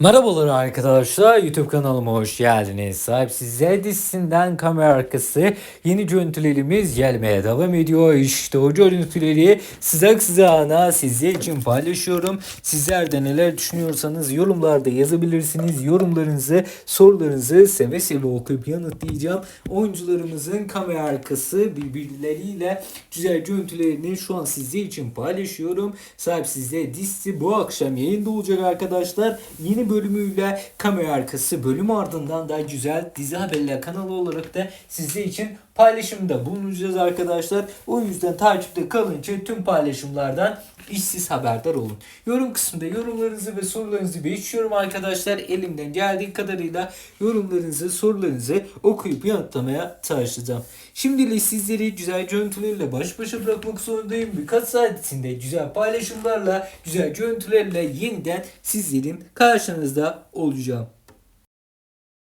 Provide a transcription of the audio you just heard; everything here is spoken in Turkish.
Merhabalar arkadaşlar YouTube kanalıma hoş geldiniz. Sahipsiz Z dizisinden kamera arkası yeni görüntülerimiz gelmeye devam ediyor. İşte o görüntüleri sıcak sıcağına sizler için paylaşıyorum. Sizler de neler düşünüyorsanız yorumlarda yazabilirsiniz. Yorumlarınızı, sorularınızı seve seve okuyup yanıtlayacağım. Oyuncularımızın kamera arkası birbirleriyle güzel görüntülerini şu an sizler için paylaşıyorum. Sahipsiz Z dizisi bu akşam yayında olacak arkadaşlar. Yeni bölümüyle kamera arkası bölüm ardından da güzel dizi haberler kanalı olarak da sizler için paylaşımda bulunacağız arkadaşlar. O yüzden takipte kalın ki tüm paylaşımlardan işsiz haberdar olun. Yorum kısmında yorumlarınızı ve sorularınızı bekliyorum arkadaşlar. Elimden geldiği kadarıyla yorumlarınızı, sorularınızı okuyup yanıtlamaya çalışacağım. Şimdilik sizleri güzel görüntülerle baş başa bırakmak zorundayım. Birkaç saat içinde güzel paylaşımlarla, güzel görüntülerle yeniden sizlerin karşınızda olacağım.